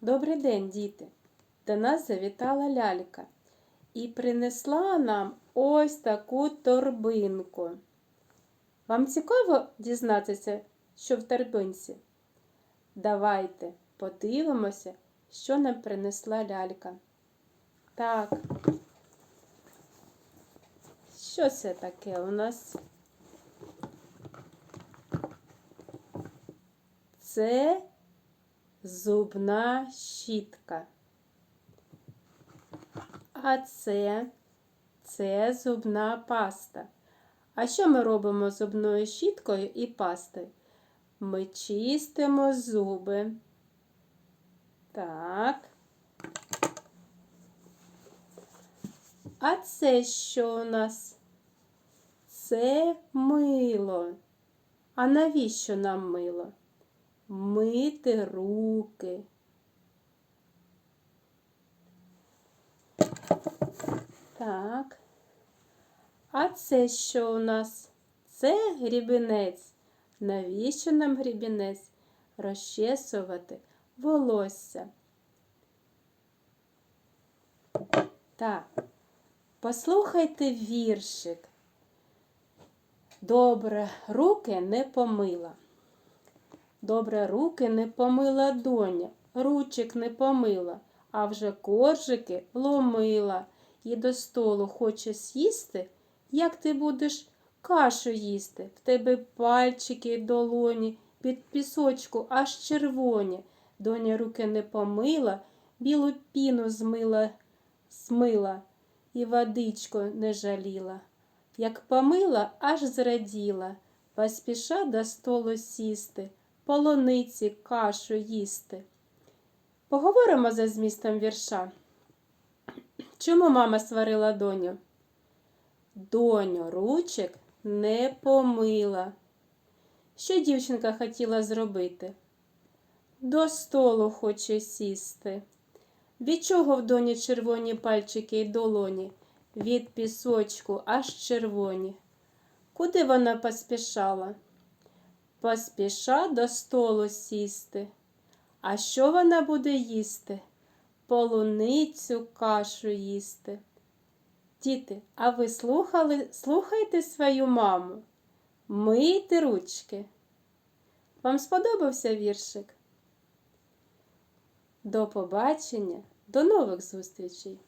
Добрий день, діти! До нас завітала лялька і принесла нам ось таку торбинку. Вам цікаво дізнатися, що в торбинці? Давайте подивимося, що нам принесла лялька. Так. Що це таке у нас? Це зубна щітка. А це, це зубна паста. А що ми робимо з зубною щіткою і пастою? Ми чистимо зуби. Так. А це що у нас? Це мило. А навіщо нам мило? Мити руки. Так. А це що у нас? Це грібінець. Навіщо нам грібінець? Розчесувати волосся. Так, послухайте віршик. Добре, руки не помила. Добре руки не помила доня, ручик не помила, а вже коржики ломила і до столу хоче сісти, як ти будеш кашу їсти. В тебе пальчики й долоні під пісочку аж червоні. Доня руки не помила, білу піну змила, смила і водичку не жаліла. Як помила, аж зраділа, поспіша до столу сісти полуниці кашу їсти. Поговоримо за змістом вірша. Чому мама сварила доню? Доню ручек не помила. Що дівчинка хотіла зробити? До столу хоче сісти. Від чого в доні червоні пальчики й долоні? Від пісочку аж червоні. Куди вона поспішала? Поспіша до столу сісти. А що вона буде їсти? Полуницю кашу їсти. Діти, а ви слухали, слухайте свою маму. Мийте ручки. Вам сподобався віршик? До побачення, до нових зустрічей!